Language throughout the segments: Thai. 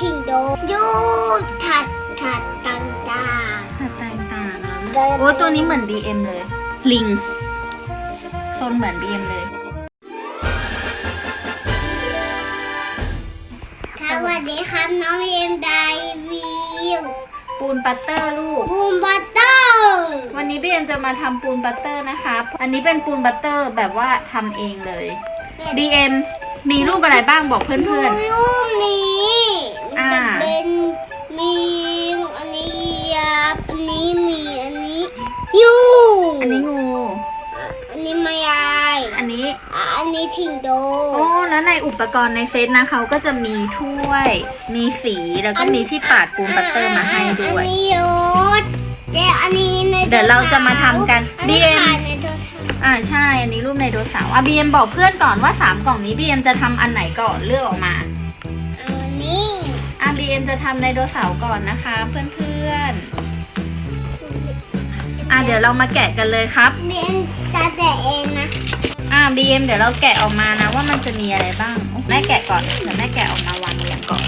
ทิ้งโดยูถัดถัดต่างต่างหัดแตงต่างนะๆโอ้ตัวนี้เหมือน BM เลย ลิงโซนเหมือน BM เลยสวัสดีครับน้องเอ็มไดวิวปูนบัตเตอร์ลูก บูมบัตเตอร์วันนี้บีเอ็มจะมาทำปูนบัตเตอร์นะครับ อันนี้เป็นปูนบัตเตอร์แบบว่าทำเองเลย BM มีรูปอะไรบ้างบอกเพื่อนดูรูปนี้อ่า จะเป็นมีอันนี้ยับอันนี้มีอันนี้ยูๆอันนี้งู อันนี้มายายอันนี้อะอันนี้ทิ้งโดโอ้แล้วในอุปกรณ์ในเซตนะเขาก็จะมีถ้วย มีสีแล้วก็มีที่ปาดปูนบัตเตอร์มาให้ด้วยอันนี้โยดเดี๋ยวอันนี้ในเดี๋ยวเราจะมาทำกันอันนี้ BM ขายในตัวเท้าอ่าใช่อันนี้รูปในโดเสาร์อะบีเอ็มบอกเพื่อนก่อนว่า3กล่องนี้บีเอ็มจะทำอันไหนก่อนเลือกออกมาเอาอันนี้ อะบีเอ็มจะทำในโดเสาร์ก่อนนะคะ เพื่อนๆ อะเดี๋ยวเรามาแกะกันเลยครับเบียนจะแต่เองนะอะบีเอ็มเดี๋ยวเราแกะออกมานะว่ามันจะมีอะไรบ้างแม่แกะก่อนเดี๋ยวแม่แกะออกมาวางเรียงก่อน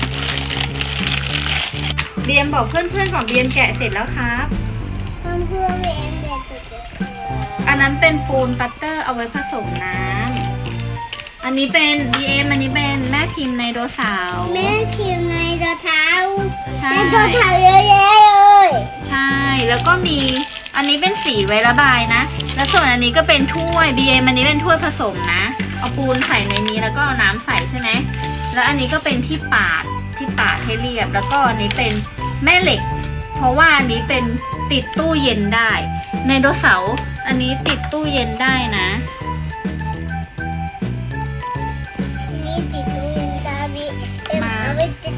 บีเอ็มบอกเพื่อนๆก่อนบีเอ็มแกะเสร็จแล้วครับ เพื่อนเพื่อนเบียนเด็กสุดจะอันนั้นเป็นปูนบัตเตอร์เอาไว้ผสมน้ำ อันนี้เป็นบีเอ็มอันนี้เป็นแม่พิมพ์ในโดเสาร์ แม่คิวในตัวเท้าใช่ ในตัวเท้าเยอะแยะเลยใช่ แล้วก็มี อันนี้เป็นสีไว้ระบายนะ แล้วส่วนอันนี้ก็เป็นถ้วย BM อันนี้เป็นถ้วยผสมนะ เอาปูนใส่ในนี้แล้วก็เอาน้ำใส่ใช่ไหม แล้วอันนี้ก็เป็นที่ปาด ที่ปาดให้เรียบ แล้วก็อันนี้เป็นแม่เหล็ก เพราะว่าอันนี้เป็นติดตู้เย็นได้ ในโดเสาร์อันนี้ติดตู้เย็นได้นะ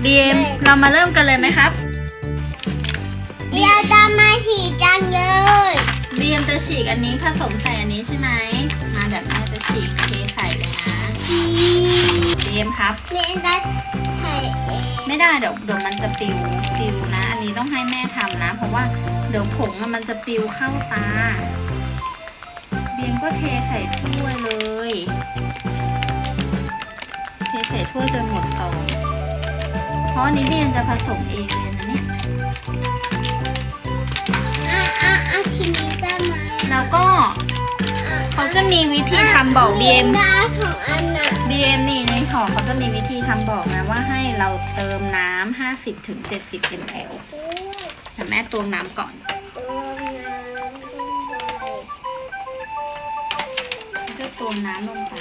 เอาไปติด BM เรามาเริ่มกันเลยไหมครับเดี๋ยวจะมาฉีดจังเลย BM จะฉีกอันนี้ผสมใส่อันนี้ใช่ไหมมาแบบแม่จะฉีกเทใส่เลยนะ BM ครับเบียนจะถ่ายเองไม่ได้เดี๋ยวเดี๋ยวมันจะปิวปิวนะ อันนี้ต้องให้แม่ทำนะ เพราะว่าเดี๋ยวผงอะมันจะปิวเข้าตาเบียมก็เทใส่ถ้วยเลย เทใส่ถ้วยจนหมดซองเพ ราะอันนี้เบียมจะผสมเองเลยนะเนี่ยอะอะอะทีนี้จะมาแล้วก็เขาจะมีวิธีทำบอกเบียมดาของอันน่ะ BM นี่ในของเขาจะมีวิธีทำบอกนะว่าให้เราเติมน้ำ50ถึง70 ml แต่แม่ตวงน้ำก่อนตัวน้ำลงไปก็ตวงน้ำลงไป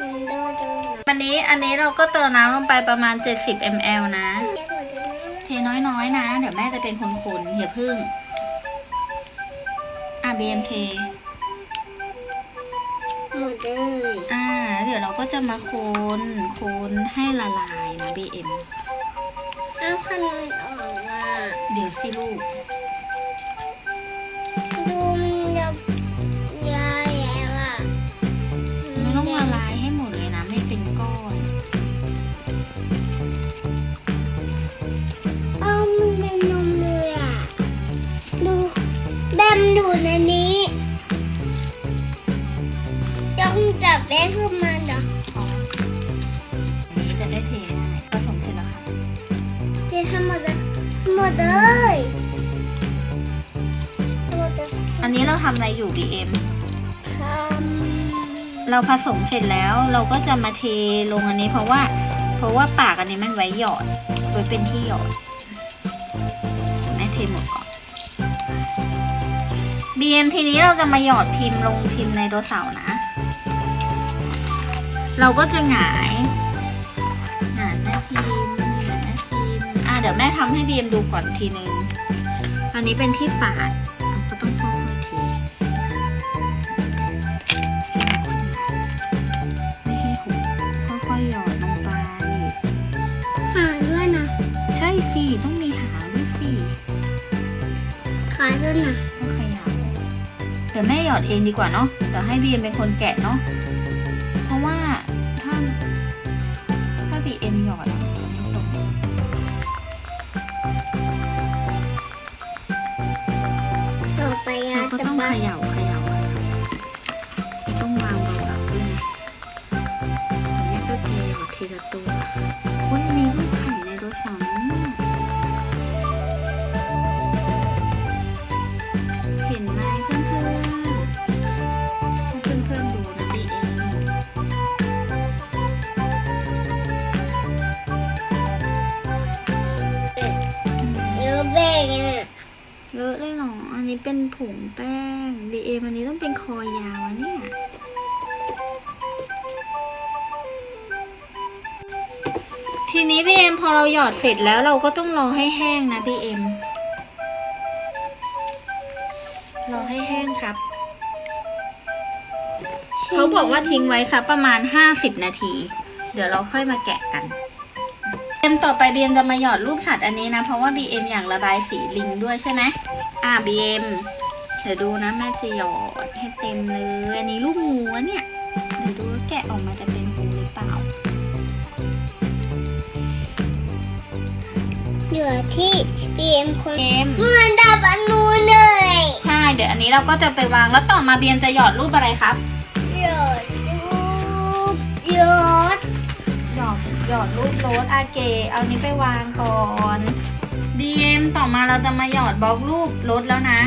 วันนี้อันนี้เราก็เติมน้ำลงไปประมาณ 70 ml นะจะหมดแล้วนะ เทน้อยๆนะ เดี๋ยวแม่จะเป็นคนๆอย่าพึ่ง อะ BMK หมดเลยอ่าแล้วเดี๋ยวเราก็จะมาคนคนให้ละลายนะ BM เอาขนมออกมาเดี๋ยวสิลูก เราผสมเสร็จแล้วเราก็จะมาเทลงอันนี้ เพราะว่า เพราะว่าปากอันนี้มันไว้หยอดไว้เป็นที่หยอดแม่เทหมดก่อน BM ทีนี้เราจะมาหยอดพิมพ์ลงพิมพ์ในโดเสาร์นะ เราก็จะหงายหงายแม่พิมพ์หงายแม่พิมพ์อะเดี๋ยวแม่ทำให้ BM ดูก่อนทีนึง อันนี้เป็นที่ปาด ขาด้วยนะต้องขยับเดี๋ยวแม่หยอดเองดีกว่าเนาะเดี๋ยวให้บีเอ็มเป็นคนแกะเนาะเพราะว่าถ้าถ้าบีเอ็มหยอดอะมันจะไม่ตกต่อไปยาเราก็จะต้องไปเขย่าเขย่าเขย่าต้องวางเบาๆด้วยนะเดี๋ยวแม่ก็จะหยอดทีละตัว เป็นผงแป้ง BM อันนี้ต้องเป็นคอยาวอะเนี่ยทีนี้ BM พอเราหยอดเสร็จแล้วเราก็ต้องรอให้แห้งนะ BM รอให้แห้งครับ เขาบอกว่าทิ้งไว้สักประมาณ 50 นาที เดี๋ยวเราค่อยมาแกะกัน มต่อไปบีเอ็มจะมาหยอดรูปสัตว์อันนี้นะ เพราะว่าบีเอ็มอยากระบายสีลิงด้วยใช่ไหมอ่าบีเอ็มเดี๋ยวดูนะแม่จะหยอดให้เต็มเลยอันนี้ลูกงูอะเนี่ยเดี๋ยวดูว่าแกะออกมาจะเป็นงูหรือเปล่าเหลือที่เตรียมคนเอ็มเหมือนดับอนูเลยใช่เดี๋ยวอันนี้เราก็จะไปวางแล้วต่อมาบีเอ็มจะหยอดรูปอะไรครับหยดรูปหยดหยอด หยอดรูปโรสอาเกะเอานี้ไปวางก่อนบีเอ็มต่อมาเราจะมาหยอดบล็อกรูปรถแล้วนะ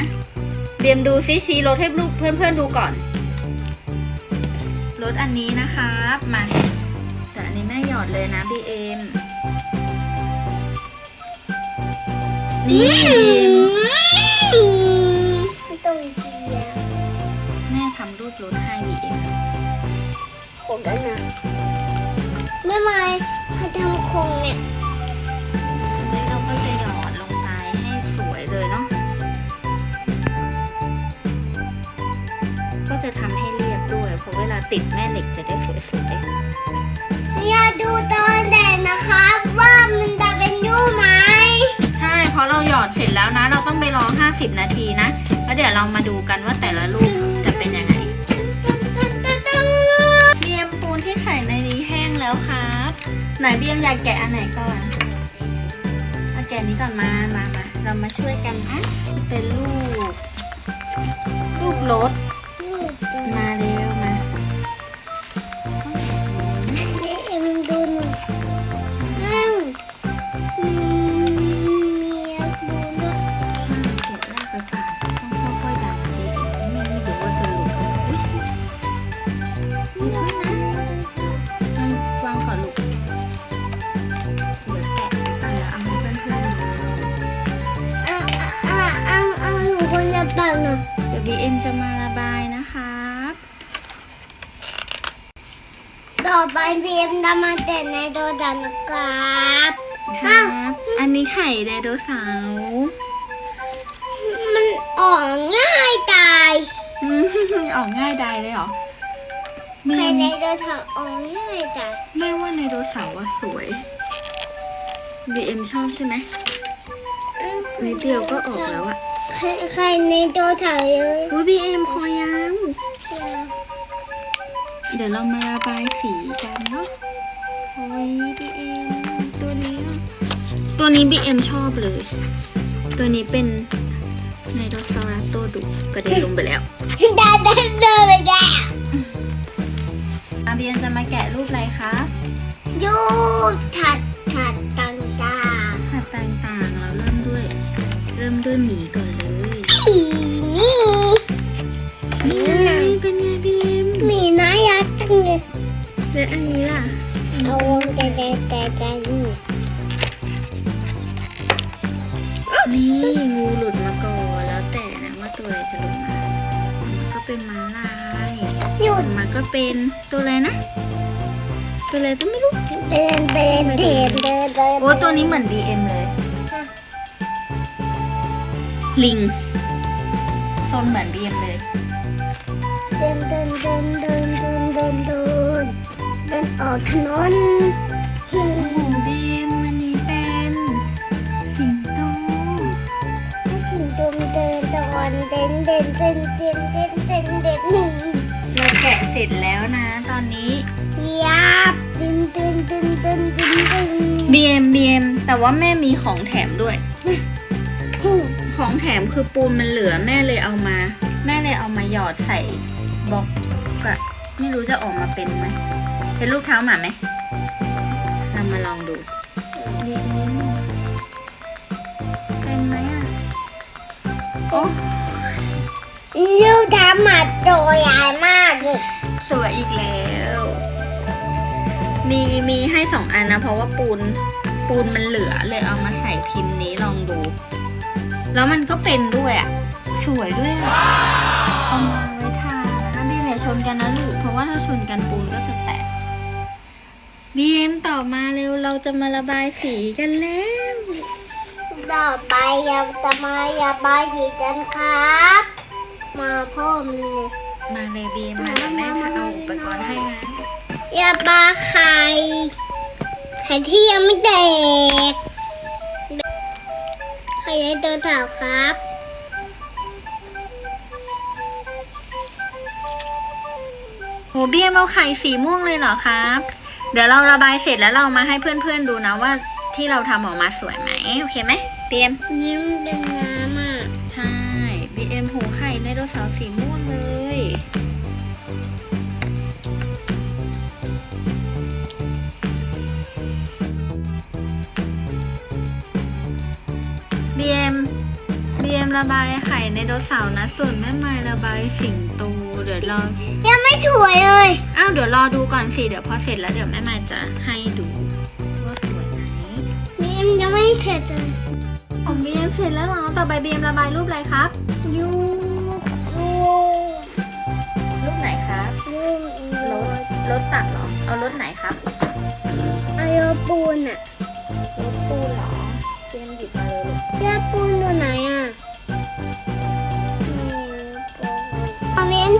บีเอ็มดูซิชี้รถให้ลูกเพื่อนๆดูก่อนรถอันนี้นะครับมาเดี๋ยวอันนี้แม่หยอดเลยนะบีเอ็มนี่บีเอ็มไม่ต้องเกียร์แม่ทำรูปรถให้บีเอ็มโคงกันนะ ไม่ไม่ถ้าทำโคงเนี่ยอันนี้เราก็จะหยอดลงไปให้สวยเลยเนาะ ก็จะทำให้เรียบด้วย เพราะเวลาติดแม่เหล็กจะได้สวยอย่าดูตอนแดดนะครับ ว่ามันจะเป็นรูปไหมๆใช่ เพราะเราหยอดเสร็จแล้วนะ เราต้องไปรอ 50 นาทีนะ แล้วเดี๋ยวเรามาดูกันว่าแต่ละลูกจะเป็นยังไง ไหนเบียมอยากแกะอันไหนก่อนเอาแกะนี้ก่อนมามามาเรามาช่วยกันนะเป็นลูก ลูกรถมาเลย ต่อไปพีเอ็มจะมาเต้นในโดดันนะครับคอ้ารัวบอันนี้ไข่ไดโนเสาร์มันออกง่ายตายอืมออกง่ายได้เลยเหรอใครแม่ในโดดันออกง่ายตายแม่ว่าไดโนเสาร์ว่าสวย BM ชอบใช่ไหมนิดเดียวก็ออกแล้วอะใครใครในโดดันเลยอุ้ย BM คอยาว เดี๋ยวเรามาระบายสีกันเนาะโอ้ย BM ตัวนี้อะตัวนี้ BM ชอบเลย ตัวนี้เป็นไนโดซอรัสตัวดุกระเด็นลงไปแล้วดาดันเดินไปแล้วอา BM จะมาแกะรูปอะไรคะยูถัดถัดต่างต่างหัดต่างๆเราเริ่มด้วย เริ่มด้วยหมีก่อนเลยๆอีนี่นี่ไงเป็นไแล้วอันนี้ล่ะ เอาวงแต่แต่แต่แต่นี่นี่งูหลุดมาก่อนแล้วแต่นะว่าตัวอะไรจะหลุดมา มันก็เป็นมาลายหยุดมันก็เป็นตัวอะไรนะ ตัวอะไรก็ไม่รู้ เดินเดินเดินเดินเดินโอ้ตัวนี้เหมือน BM เลย ลิงโซนเหมือน BM เลย เดินเดินเดินเดินเดินเดิน นเดินออกถนนโอ้โห BM วันนี้เป็นสิงโตไม่ถึงตรงเดินตอนเดินเดินเดินเดินเดินเดินเดินเราแกะเสร็จแล้วนะตอนนี้ยับเดินเดินเดินเดินเดินเดิน BM BM แต่ว่าแม่มีของแถมด้วย ของแถมคือปูนมันเหลือแม่เลยเอามา แม่เลยเอามาหยอดใส่บล็อกอะไม่รู้จะออกมาเป็นไหม เป็นรูปเท้าหมาไหม เรามาลองดู เป็นไหมอะโอ้ยูทำหมาตัวใหญ่มากเลยสวยอีกแล้ว มีมีให้สองอันนะ เพราะว่าปูนปูนมันเหลือเลยเอามาใส่พิมพ์นี้ลองดู แล้วมันก็เป็นด้วยอะสวยด้วยอะเอามาไว้ทานะบีมอย่าชนกันนะลูก เพราะว่าถ้าชนกันปูนก็จะแตก บีมต่อมาเร็วเราจะมาระบายสีกันแล้ว ต่อไปยาจะมาอยาบายสีกันครับ มาพ่อมเลยมาเลยบีมมาเดี๋ยวแม่จะเอาอุปกรณ์ให้นะยาบาไข่ไข่ที่ยังไม่แตกไข่ในตัวเต่าครับโหเบียมเอาไข่สีม่วงเลยเหรอครับ เดี๋ยวเราระบายเสร็จแล้วเรามาให้เพื่อนๆดูนะว่าที่เราทำออกมาสวยไหมโอเคไหมเบียมนี่มันเป็นน้ำอะใช่บีเอ็มหูไข่ในโดเสาร์สีม่วงเลยบีเอ็มบีเอ็มระบายไข่ในโดเสาร์นะส่วนแม่ไม้ระบายสิงโต เดี๋ยวรอยังไม่สวยเลยอ้าวเดี๋ยวรอดูก่อนสิเดี๋ยวพอเสร็จแล้วเดี๋ยวแม่มาจะให้ดูว่าสวยไหมนี่มันยังไม่เสร็จเลยของบีเอ็มเสร็จแล้วเหรอต่อไปบีเอ็มระบายรูปอะไรครับยูยูรูปไหนครับยูรถรถตักเหรอเอารถไหนครับอายาปูนอะ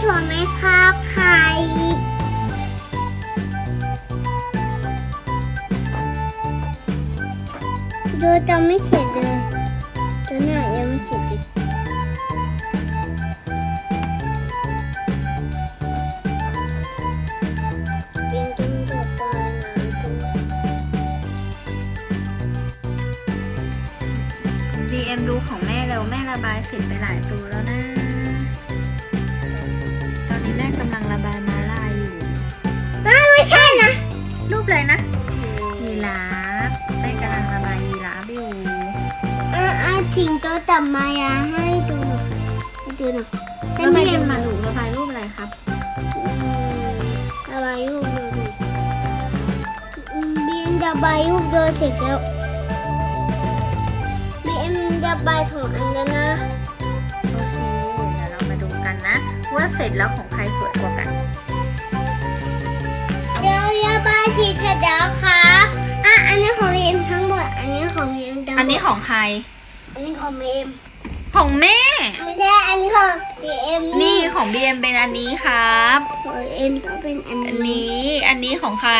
ถั่วไหมครับไข่ดูจะไม่เสร็จเลยตัวนี้ยยังไม่เสร็จเลยเป็นต้นดอกบานน้ำปูบีเอ็มดูของแม่เร็วแม่ระบายเสร็จไปหลายตัวแล้วนะ ปอะไรนะยีราฟแม่กำลังระบายยีราฟอยู่อ่าอ่าถิงโตวตับมายาให้ดูหน่อยให้ดูหน่อยให้แล้วมาบีดูเอ็มมาหนูระบายรูปอะไรครับอืมระบายรูปดูหน่อยอืมบีเอ็มระบายรูปโดยเสร็จแล้วบีเอ็มระบายของอันแล้วนะโอเค เดี๋ยวเรามาดูกันนะ ว่าเสร็จแล้วของใครสวยกว่ากันเดี๋ยว ระบายสีเสร็จแล้วครับอะอันนี้ของบีเอ็มทั้งหมด อันนี้ของบีเอ็มทั้งหมดอันนี้ของใคร อันนี้ของบีเอ็มของแม่ ไม่ใช่อันนี้ของบีเอ็มนี่ของบีเอ็มเป็นอันนี้ครับของบีเอ็มต้องเป็นอันอันนี้นี้ อันนี้ของใคร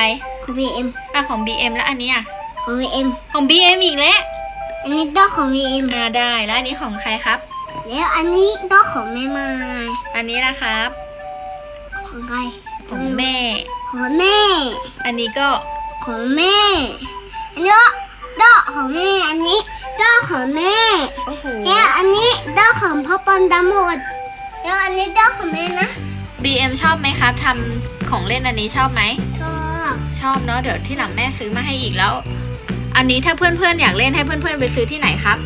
ของบีเอ็มอะของบีเอ็มแล้วอันนี้อะ ของบีเอ็มของบีเอ็มอีกแล้ว อันนี้ต้องของบีเอ็มอ่าได้แล้วอันนี้ของใครครับ แล้วอันนี้ต้องของแม่ไม้อันนี้นะครับ ของใคร ของแม่ ของแม่ อันนี้ก็ของแม่ อันนี้ต้องของแม่ อันนี้ต้องของแม่โอ้โหแล้วอันนี้ต้องของพ่อปอนดำหมดแล้วอันนี้ต้องของแม่นะบีเอ็มชอบไหมครับทำของเล่นอันนี้ชอบไหม ชอบชอบเนาะเดี๋ยวที่หลังแม่ซื้อมาให้อีกแล้ว อันนี้ถ้าเพื่อนๆอยากเล่นให้เพื่อนๆไปซื้อที่ไหนครับ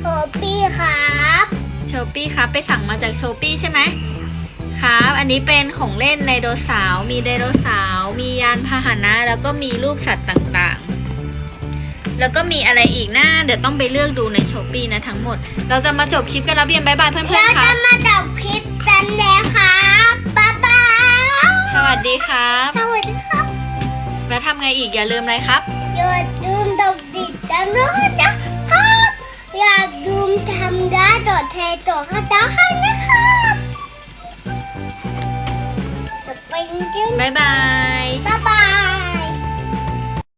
โทปี้ครับ โชปี้ครับไปสั่งมาจากโชปี้ใช่ไหม ครับ อันนี้เป็นของเล่นไดโนเสาร์มีไดโนเสาร์มียานพาหนะ แล้วก็มีรูปสัตว์ต่างๆ แล้วก็มีอะไรอีกนะเดี๋ยวต้องไปเลือกดูในโชปี้นะทั้งหมด เราจะมาจบคลิปกันแล้วเบียมบายบายเพื่เราอนๆคจะรับมาจับคลิปกันแล้วครับบ๊ายบายสวัสดีครับ สวัสดีครับ แล้วทำไงอีกอย่าลืมอะไรครับ อย่าลืมดดติดตามด้วยนะครับ อย่าลืมทำได้ต่อเทต่อข้าตาให้นะครับ Thank you บ๊ายบาย บ๊ายบาย